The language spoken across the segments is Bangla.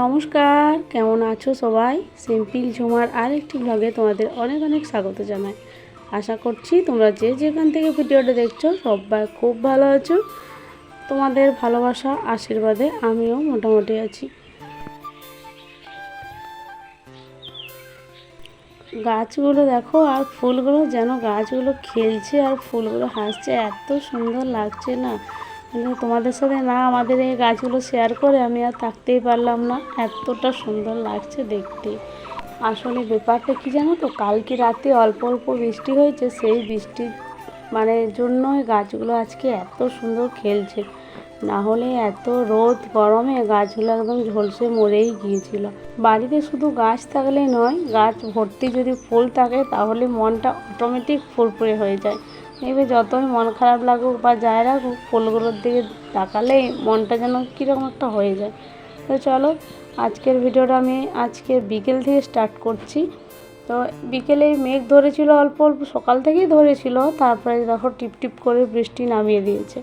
নমস্কার, কেমন আছো সবাই? সিম্পিল ঝুমার আরেকটি ব্লগে তোমাদের অনেক অনেক স্বাগত জানাই। আশা করছি তোমরা যে যেখান থেকে ভিডিওটা দেখছ সবাই খুব ভালো আছো। তোমাদের ভালোবাসা, আশীর্বাদে আমিও মোটামুটি আছি। গাছগুলো দেখো আর ফুলগুলো যেন গাছগুলো খেলছে আর ফুলগুলো হাসছে, এত সুন্দর লাগছে না। মানে তোমাদের সাথে না আমাদের এই গাছগুলো শেয়ার করে আমি আর থাকতেই পারলাম না, এতটা সুন্দর লাগছে দেখতে। আসলে ব্যাপারটা কি জানো তো, কালকে রাতে অল্প অল্প বৃষ্টি হয়েছে, সেই বৃষ্টির মানে জন্যই গাছগুলো আজকে এত সুন্দর খেলছে। না হলে এত রোদ, গরমে গাছগুলো একদম ঝলসে মরেই গিয়েছিল। বাড়িতে শুধু গাছ থাকলেই নয়, গাছ ভর্তি যদি ফুল থাকে তাহলে মনটা অটোমেটিক ফুরফুরে হয়ে যায়। এবার যতই মন খারাপ লাগুক বা যাই রাখুক ফুলগুলোর দিকে তাকালেই মনটা যেন কীরকম একটা হয়ে যায়। তো চলো, আজকের ভিডিওটা আমি আজকে বিকেল থেকে স্টার্ট করছি। তো বিকেলে মেঘ ধরেছিল, অল্প অল্প সকাল থেকেই ধরেছিল, তারপরে দেখো টিপ টিপ করে বৃষ্টি নামিয়ে দিয়েছে।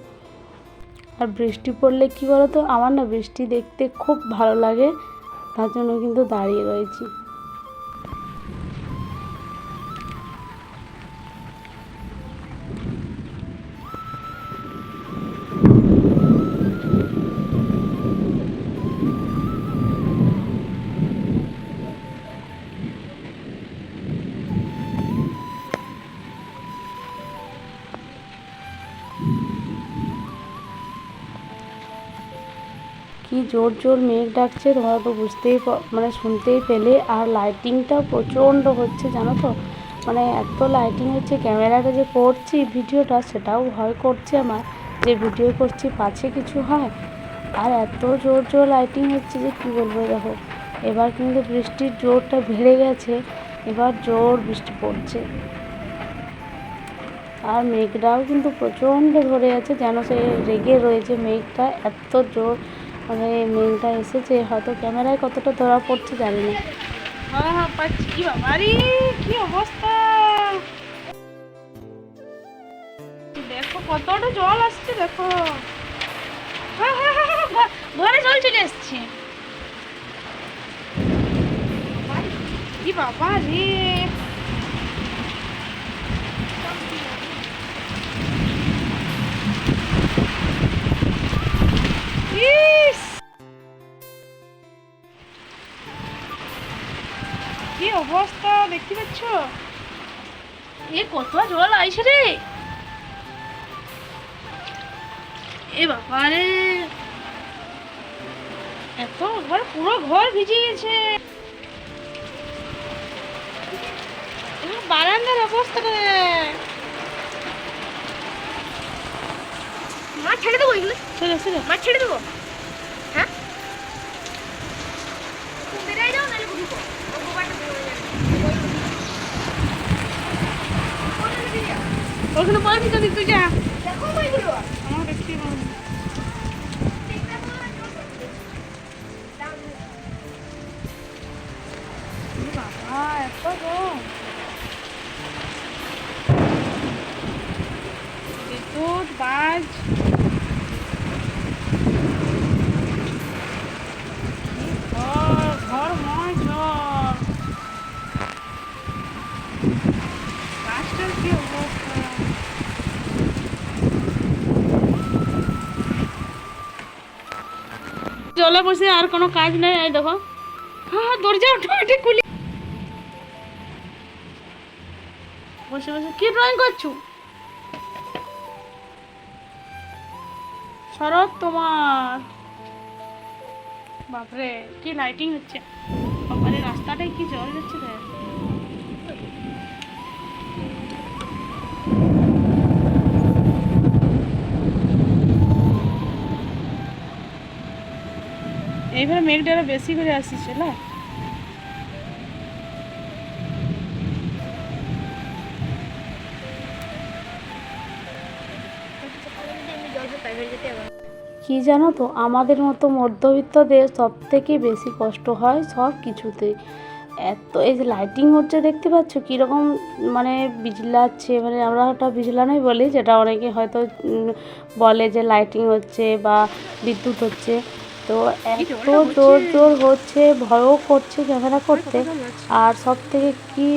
আর বৃষ্টি পড়লে কী বলো তো আমার না বৃষ্টি দেখতে খুব ভালো লাগে। তার জন্য কিন্তু দাঁড়িয়ে রয়েছি। কি জোর জোর মেঘ ডাকছে তোমরা তো বুঝতেই মানে শুনতেই পেলে। আর লাইটিংটাও প্রচণ্ড হচ্ছে, জানো তো? মানে এত লাইটিং হচ্ছে, ক্যামেরাটা যে করছি ভিডিওটা, সেটাও ভয় করছে আমার যে ভিডিও করছি, পাছে কিছু হয়? আর এত জোর জোর লাইটিং হচ্ছে যে কী বলব, দেখো? এবার কিন্তু বৃষ্টির জোরটা বেড়ে গেছে, এবার জোর বৃষ্টি পড়ছে। আর মেঘটাও কিন্তু প্রচণ্ড ধরে আছে যেন সে রেগে রয়েছে মেঘটা, এত জোর। মানে মেঘটা এসেছে, হয়তো ক্যামেরায় কতটা ধরা পড়ছে জানি না। হ্যাঁ হ্যাঁ পাচ্ছি কি বাবারি, কি অবস্থা? দেখো কতটা জল আসছে, দেখো। হ্যাঁ হ্যাঁ হ্যাঁ ঘরে জল চলে এসছে কি বাবা রে দেখতে পাচ্ছ? এ কত জল আইছে রে। এ বাবা রে এত ঘর পুরো ঘর ভিজে গেছে। বারান্দার অবস্থাটা। মা ছেড়ে দেবো এগুলো? মা ছেড়ে দেবো? ওখানে পড়েছি যদি তুই যা। আমার দেখতে। বাবা এত গরম বিদ্যুৎ বাজ কি ঘর ঘর ময় ঝড় গাছটার কি অবস্থা জলে বসে আর কোনো কাজ নেই, এই দেখো। হ্যাঁ দরজা অটোমেটিক খুলি। বসে বসে, কি ড্রয়িং করছ? শরৎ তোমার বাপরে, কি লাইটিং হচ্ছে। বাপরে রাস্তাটায় কি জল যাচ্ছে দেখ এইভাবে মেঘটা আরও বেশি করে আসছে, না? কি জানো তো, আমাদের মতো মধ্যবিত্তদের সব থেকে বেশি কষ্ট হয় সব কিছুতেই এত এই যে লাইটিং হচ্ছে, দেখতে পাচ্ছ? কীরকম মানে বিজলাচ্ছে মানে আমরা ওটা বিজলানোই বলি, যেটা অনেকে হয়তো বলে যে লাইটিং হচ্ছে বা বিদ্যুৎ হচ্ছে। তো এত জোর জোর হচ্ছে ভয়ও করছে ক্যামেরা করতে। আর সব থেকে কি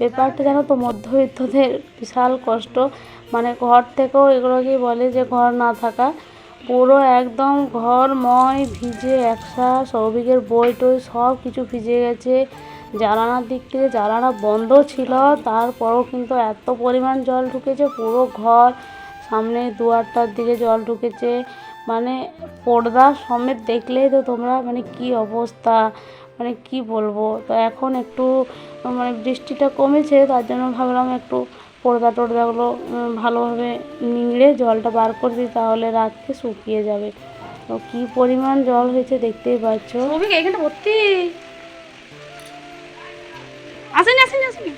ব্যাপারটা জানো তো মধ্যবিত্তদের বিশাল কষ্ট। মানে ঘর থেকেও এগুলোকে বলে যে ঘর না থাকা পুরো একদম ঘরময় ভিজে একসা সৌভিকের বই টই সব কিছু ভিজে গেছে। জানালার দিক থেকে জ্বালানা বন্ধ ছিল তারপরও কিন্তু এত পরিমাণ জল ঢুকেছে পুরো ঘর সামনে দুয়ারটার দিকে জল ঢুকেছে। মানে পর্দা সমেত দেখলেই তো তোমরা মানে কি অবস্থা? মানে কি বলব? তো এখন একটু মানে বৃষ্টিটা কমেছে, তার জন্য ভাবলাম একটু পর্দা টর্দাগুলো ভালোভাবে নিংড়ে জলটা বার করে দিই, তাহলে রাত্রে শুকিয়ে যাবে। তো কী পরিমাণ জল হয়েছে দেখতেই পাচ্ছ? এখানটা ভর্তি। আসেনি আসেনি আসেনি।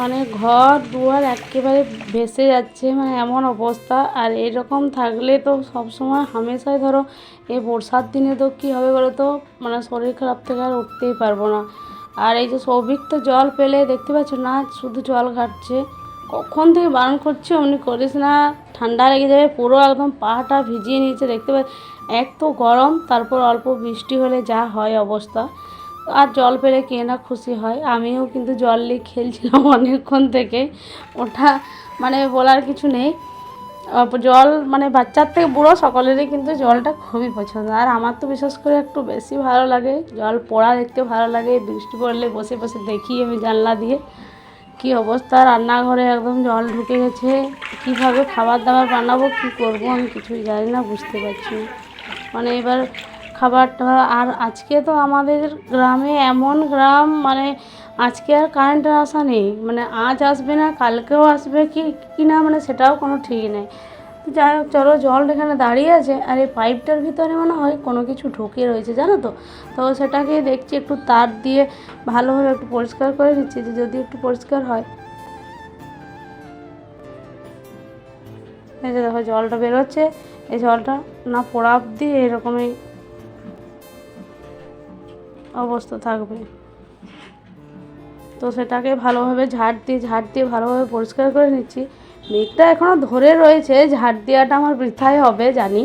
মানে ঘর, দুয়ার একেবারে ভেসে যাচ্ছে মানে এমন অবস্থা। আর এরকম থাকলে তো সবসময় হামেশাই ধরো এই বর্ষার দিনে তো কী হবে বলো তো মানে শরীর খারাপ থেকে আর উঠতেই পারব না। আর এই যে সৌভিক তো জল পেলে, দেখতে পাচ্ছ না? শুধু জল ঘাটছে। কখন থেকে বারণ করছে? অমনি করিস না। ঠান্ডা লেগে যাবে, পুরো একদম পাটা ভিজিয়ে নিয়েছে, দেখতে পাচ্ছ? এক তো গরম, তারপর অল্প বৃষ্টি হলে যা হয় অবস্থা। আর জল পেলে কে না খুশি হয়? আমিও কিন্তু জল নিয়ে খেলছিলাম অনেকক্ষণ থেকে। ওটা মানে বলার কিছু নেই। জল মানে বাচ্চার থেকে বুড়ো সকলেরই কিন্তু জলটা খুবই পছন্দ। আর আমার তো বিশেষ করে একটু বেশি ভালো লাগে। জল পড়া দেখতে ভালো লাগে, বৃষ্টি পড়লে বসে বসে দেখি আমি জানলা দিয়ে। কি অবস্থা? রান্নাঘরে একদম জল ঢুকে গেছে। কীভাবে খাবার দাবার বানাবো, কি করব আমি কিছুই জানি না, বুঝতে পারছি মানে এবার খাবারটা আর আজকে তো আমাদের গ্রামে এমন গ্রাম মানে আজকে আর কারেন্টের আশা নেই। মানে আজ আসবে না, কালকেও আসবে কি কি না মানে সেটাও কোনো ঠিক নেই। যাই হোক, চলো জল এখানে দাঁড়িয়ে আছে আর এই পাইপটার ভিতরে মনে হয় কোনো কিছু ঢুকে রয়েছে, জানো তো? তো সেটাকে দেখছি একটু তার দিয়ে ভালোভাবে একটু পরিষ্কার করে নিচ্ছি, যে যদি একটু পরিষ্কার হয়। এই যে দেখো জলটা বেরোচ্ছে, এই জলটা না পোড়া অব্দি এরকমই অবস্থা থাকবে। তো সেটাকে ভালোভাবে ঝাড় দিয়ে ঝাড় দিয়ে ভালোভাবে পরিষ্কার করে নিচ্ছি। মেঘটা এখনও ধরে রয়েছে, ঝাড় দেওয়াটা আমার বৃথাই হবে, জানি।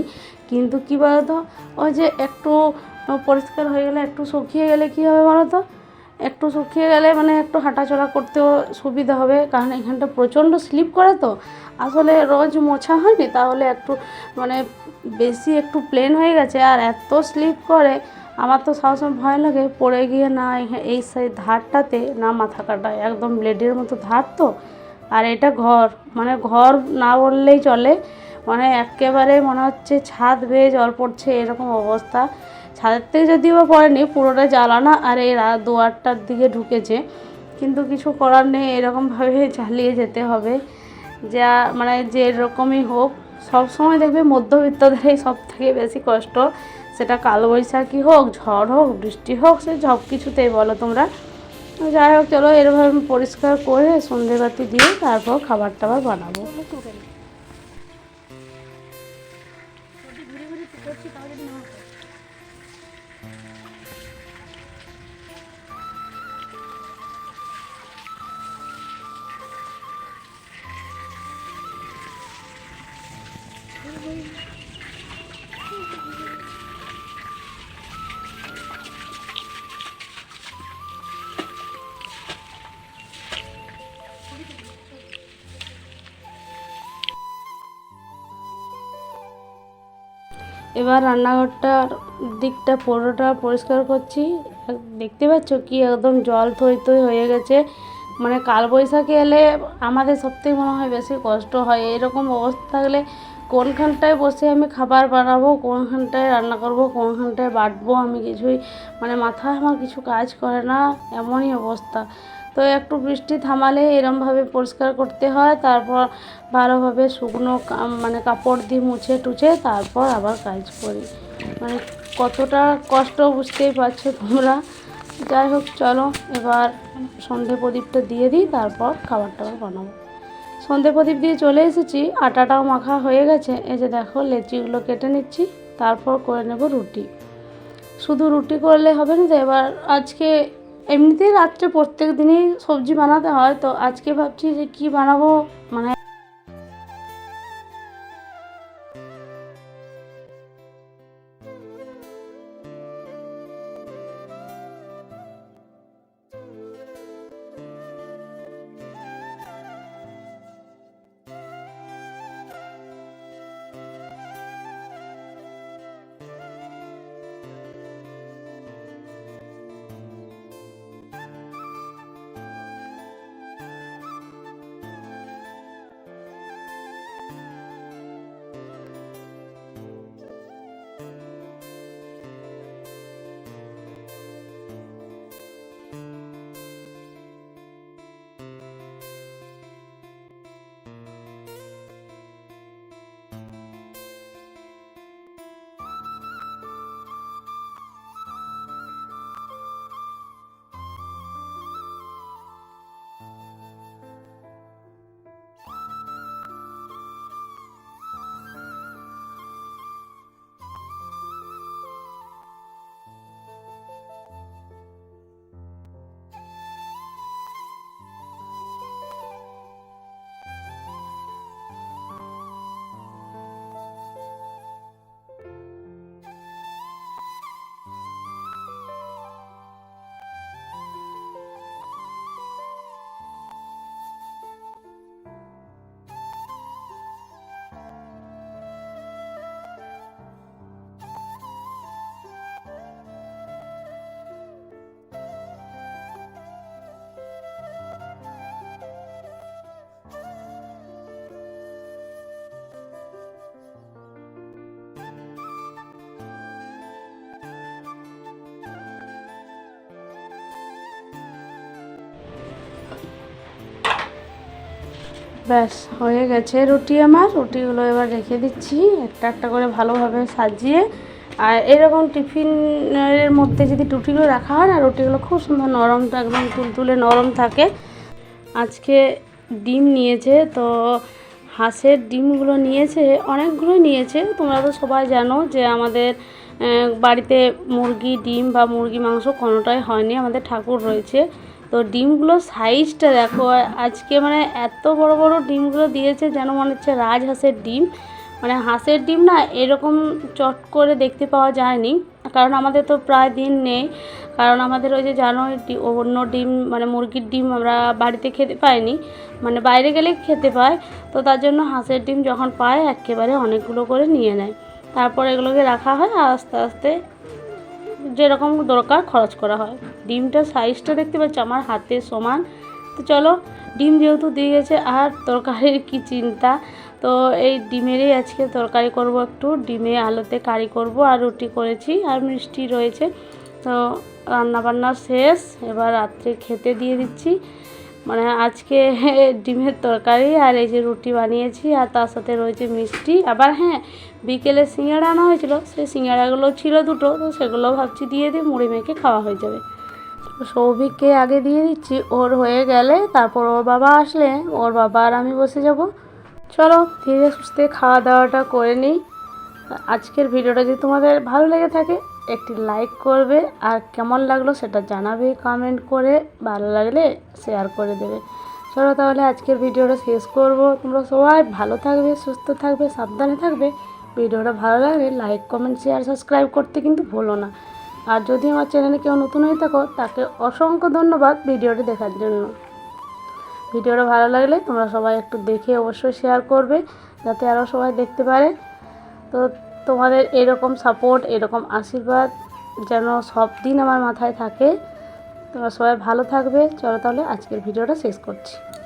কিন্তু কী বলতো, ওই যে একটু পরিষ্কার হয়ে গেলে, একটু শুকিয়ে গেলে কী হবে বলো তো একটু শুকিয়ে গেলে মানে একটু হাঁটাচলা করতেও সুবিধা হবে, কারণ এখানটা প্রচণ্ড স্লিপ করে তো। আসলে রোজ মোছা হয়নি, তাহলে একটু মানে বেশি একটু প্লেন হয়ে গেছে, আর এত স্লিপ করে আমার তো সবসময় ভয় লাগে, পড়ে গিয়ে না এই সাইড ধারটাতে না মাথা কাটায় একদম ব্লেডের মতো ধার তো। আর এটা ঘর মানে ঘর না বললেই চলে। মানে একেবারে মনে হচ্ছে ছাদ বেয়ে জল পড়ছে, এরকম অবস্থা। ছাদের থেকে যদিও বা পড়েনি, পুরোটা জ্বালানা আর এই দুয়ারটার দিকে ঢুকেছে। কিন্তু কিছু করার নেই, এরকমভাবে চালিয়ে যেতে হবে। যা মানে যে রকমই হোক সব সময় দেখবে মধ্যবিত্তদেরই সব থেকে বেশি কষ্ট। সেটা কালবৈশাখী হোক, ঝড় হোক, বৃষ্টি হোক, সে সব কিছুতেই বলো তোমরা। যাই হোক, চলো এরকম পরিষ্কার করে সন্ধেবাতি দিয়ে তারপর খাবার টাবার বানাবো। এবার রান্নাঘরটার দিকটা পুরোটা পরিষ্কার করছি। দেখতে পাচ্ছ কি একদম জল থই থই হয়ে গেছে। মানে কালবৈশাখী এলে আমাদের সত্যিই মনে হয় বেশি কষ্ট হয়। এরকম অবস্থা থাকলে কোনখানটায় বসে আমি খাবার বানাবো, কোনখানটায় রান্না করব, কোনখানটায় বাটবো, আমি কিছুই মানে মাথায় আমার কিছু কাজ করে না, এমনই অবস্থা। তো একটু বৃষ্টি থামালে এরমভাবে পরিষ্কার করতে হয়, তারপর ভালোভাবে শুকনো মানে কাপড় দিয়ে মুছে টুছে তারপর আবার কাজ করি। মানে কতটা কষ্ট বুঝতেই পারছ তোমরা। যাই হোক, চলো এবার সন্ধে প্রদীপটা দিয়ে দিই, তারপর খাবার টাবার বানাবো। সন্ধে প্রদীপ দিয়ে চলে এসেছি, আটাটাও মাখা হয়ে গেছে। এই যে দেখো, লেচিগুলো কেটে নিচ্ছি, তারপর করে নেব রুটি। শুধু রুটি করলে হবে না তো এবার আজকে এমনিতেই রাত্রে প্রত্যেক দিনই সবজি বানাতে হয়, তো আজকে ভাবছি যে কি বানাবো মানে ব্যাস, হয়ে গেছে রুটি আমার। রুটিগুলো এবার রেখে দিচ্ছি, একটা একটা করে ভালোভাবে সাজিয়ে। আর এরকম টিফিনের মধ্যে যদি রুটিগুলো রাখা হয় না, রুটিগুলো খুব সুন্দর নরম একদম তুলতুলে নরম থাকে। আজকে ডিম নিয়েছে, তো হাঁসের ডিমগুলো নিয়েছে, অনেকগুলোই নিয়েছে। তোমরা তো সবাই জানো যে আমাদের বাড়িতে মুরগি ডিম বা মুরগি মাংস কোনোটাই হয়নি, আমাদের ঠাকুর রয়েছে। তো ডিমগুলোর সাইজটা দেখো আজকে মানে এত বড় বড় ডিমগুলো দিয়েছে যেন মনে হচ্ছে রাজহাঁসের ডিম। মানে হাঁসের ডিম না এরকম চট করে দেখতে পাওয়া যায়নি, কারণ আমাদের তো প্রায় দিন নেই। কারণ আমাদের ওই যে জানো অন্য ডিম মানে মুরগির ডিম আমরা বাড়িতে খেতে পাইনি মানে বাইরে গেলে খেতে পায়। তো তার জন্য হাঁসের ডিম যখন পায়, একেবারে অনেকগুলো করে নিয়ে নেয়। তারপর এগুলোকে রাখা হয় আস্তে আস্তে যেরকম দরকার খরচ করা হয়। ডিমটা সাইজটা দেখতে পাচ্ছি, আমার হাতে সমান। তো চলো, ডিম যেহেতু দিয়ে গেছে, আর তরকারির কি চিন্তা? তো এই ডিমেরই আজকে তরকারি করব একটু। ডিমে আলুতে কারি করব আর রুটি করেছি আর মিষ্টি রয়েছে। তো রান্নাবান্না শেষ, এবার রাত্রে খেতে দিয়ে দিচ্ছি। মানে আজকে ডিমের তরকারি আর এই যে রুটি বানিয়েছি আর তার সাথে রয়েছে মিষ্টি। আবার হ্যাঁ বিকেলে সিঙ্গাড়া আনা হয়েছিল, সেই সিঙ্গাড়াগুলো ছিল দুটো, তো সেগুলো ভাবছি দিয়ে দিই, মুড়ি মেখে খাওয়া হয়ে যাবে। সৌভিককে আগে দিয়ে দিচ্ছি, ওর হয়ে গেলে তারপর ওর বাবা আসলে, ওর বাবা আর আমি বসে যাব। চলো, ধীরে সুস্থে খাওয়া দাওয়াটা করে নিই। আজকের ভিডিওটা যদি তোমাদের ভালো লেগে থাকে একটি লাইক করবে আর কেমন লাগল সেটা জানাবে কমেন্ট করে, ভালো লাগলে শেয়ার করে দেবে। চলো তাহলে আজকের ভিডিওটা শেষ করব। তোমরা সবাই ভালো থাকবে, সুস্থ থাকবে, সাবধানে থাকবে। ভিডিওটা ভালো লাগলে লাইক কমেন্ট শেয়ার সাবস্ক্রাইব করতে কিন্তু ভুলো না। আর যদি আমার চ্যানেলে কেউ নতুন হয়ে থাকো, তাকে অসংখ্য ধন্যবাদ ভিডিওটি দেখার জন্য। ভিডিওটা ভালো লাগলে তোমরা সবাই একটু দেখে অবশ্যই শেয়ার করবে, যাতে আরও সবাই দেখতে পারে। তো তোমাদের এরকম সাপোর্ট এরকম আশীর্বাদ যেন সব দিন আমার মাথায় থাকে। তোমরা সবাই ভালো থাকবে। চলো তাহলে আজকের ভিডিওটা শেষ করছি।